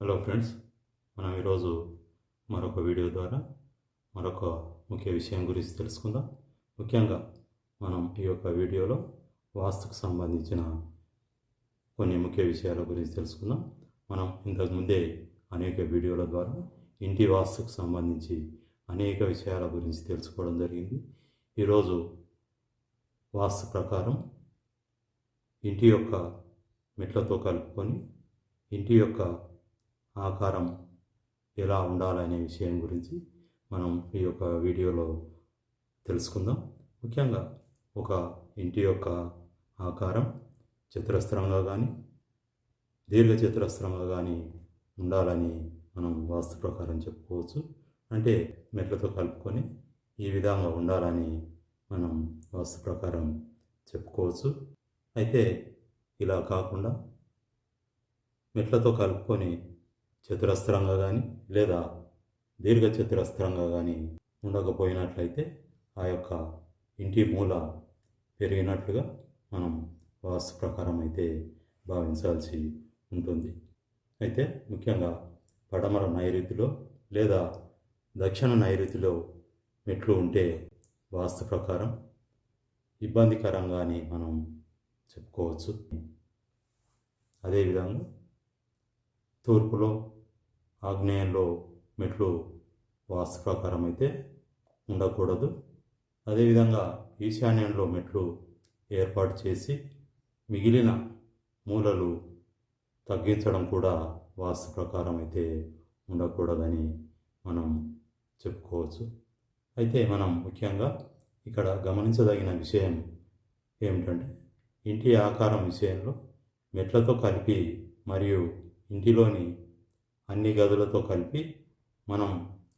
Hello friends మనం ఈరోజు మరొక వీడియో ద్వారా మరొక ముఖ్య విషయం గురించి తెలుసుకుందాం. ముఖ్యంగా మనం ఈ యొక్క వీడియోలో వాస్తుకు సంబంధించిన కొన్ని ముఖ్య విషయాల గురించి తెలుసుకుందాం. మనం ఇంతకుముందే అనేక వీడియోల ద్వారా ఇంటి వాస్తుకు సంబంధించి అనేక విషయాల గురించి తెలుసుకోవడం జరిగింది. ఈరోజు వాస్తు ప్రకారం ఇంటి యొక్క మెట్లతో కలుపుకొని ఇంటి యొక్క ఆకారం ఎలా ఉండాలనే విషయం గురించి మనం ఈ యొక్క వీడియోలో తెలుసుకుందాం. ముఖ్యంగా ఒక ఇంటి యొక్క ఆకారం చతురస్రంగా కానీ దీర్ఘ చతురస్రంగా కానీ ఉండాలని మనం వాస్తు ప్రకారం చెప్పుకోవచ్చు. అంటే మెట్లతో కలుపుకొని ఈ విధంగా ఉండాలని మనం వాస్తు ప్రకారం చెప్పుకోవచ్చు. అయితే ఇలా కాకుండా మెట్లతో కలుపుకొని చతురస్రంగా కానీ లేదా దీర్ఘ చతురస్రంగా కానీ ఉండకపోయినట్లయితే ఆ యొక్క ఇంటి మూల పెరిగినట్లుగా మనం వాస్తు ప్రకారం అయితే భావించాల్సి ఉంటుంది. అయితే ముఖ్యంగా పడమర నైరుతిలో లేదా దక్షిణ నైరుతిలో మెట్లు ఉంటే వాస్తు ప్రకారం ఇబ్బందికరంగా అని మనం చెప్పుకోవచ్చు. అదేవిధంగా తూర్పులో ఆగ్నేయంలో మెట్లు వాస్తు ప్రకారం అయితే ఉండకూడదు. అదేవిధంగా ఈశాన్యంలో మెట్లు ఏర్పాటు చేసి మిగిలిన మూలలు తగ్గించడం కూడా వాస్తు ప్రకారం అయితే ఉండకూడదని మనం చెప్పుకోవచ్చు. అయితే మనం ముఖ్యంగా ఇక్కడ గమనించదగిన విషయం ఏమిటంటే ఇంటి ఆకారం విషయంలో మెట్లతో కలిపి మరియు ఇంటిలోని అన్ని గదులతో కలిపి మనం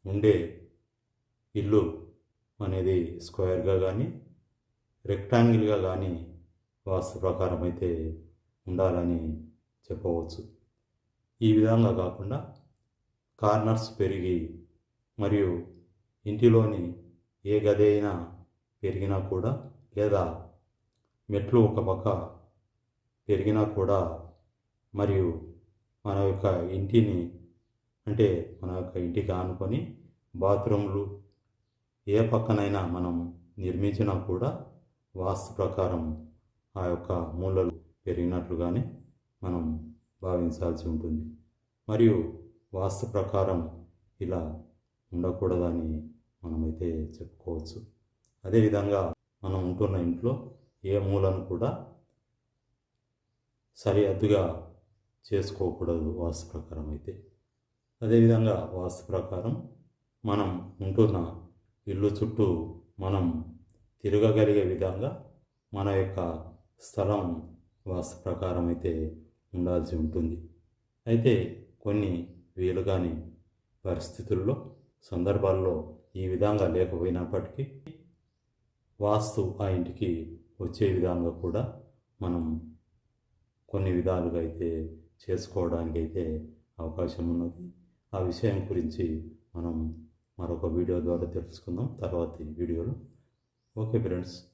ఉండే ఇల్లు అనేది స్క్వేర్గా కానీ రెక్టాంగిల్గా కానీ వాస్తు ప్రకారం అయితే ఉండాలని చెప్పవచ్చు. ఈ విధంగా కాకుండా కార్నర్స్ పెరిగి మరియు ఇంటిలోని ఏ గది అయినా పెరిగినా కూడా లేదా మెట్లు ఒక పక్క పెరిగినా కూడా మరియు మన యొక్క ఇంటిని అంటే మన యొక్క ఇంటికి ఆనుకొని బాత్రూమ్లు ఏ పక్కనైనా మనం నిర్మించినా కూడా వాస్తు ప్రకారం ఆ యొక్క మూలలు పెరిగినట్లుగానే మనం భావించాల్సి ఉంటుంది. మరియు వాస్తు ప్రకారం ఇలా ఉండకూడదని మనమైతే చెప్పుకోవచ్చు. అదేవిధంగా మనం ఉంటున్న ఇంట్లో ఏ మూలను కూడా సరిహద్దుగా చేసుకోకూడదు వాస్తు ప్రకారం అయితే. అదేవిధంగా వాస్తు ప్రకారం మనం ఉంటున్న ఇల్లు చుట్టూ మనం తిరగగలిగే విధంగా మన యొక్క స్థలం వాస్తు ప్రకారం అయితే ఉండాల్సి ఉంటుంది. అయితే కొన్ని వీలు కాని పరిస్థితుల్లో సందర్భాల్లో ఈ విధంగా లేకపోయినప్పటికీ వాస్తు ఆ ఇంటికి వచ్చే విధంగా కూడా మనం కొన్ని విధాలుగా అయితే చేసుకోవడానికి అయితే అవకాశం ఉన్నది. ఆ విషయం గురించి మనం మరొక వీడియో ద్వారా తెలుసుకుందాం. తర్వాతి వీడియోలో. Okay friends.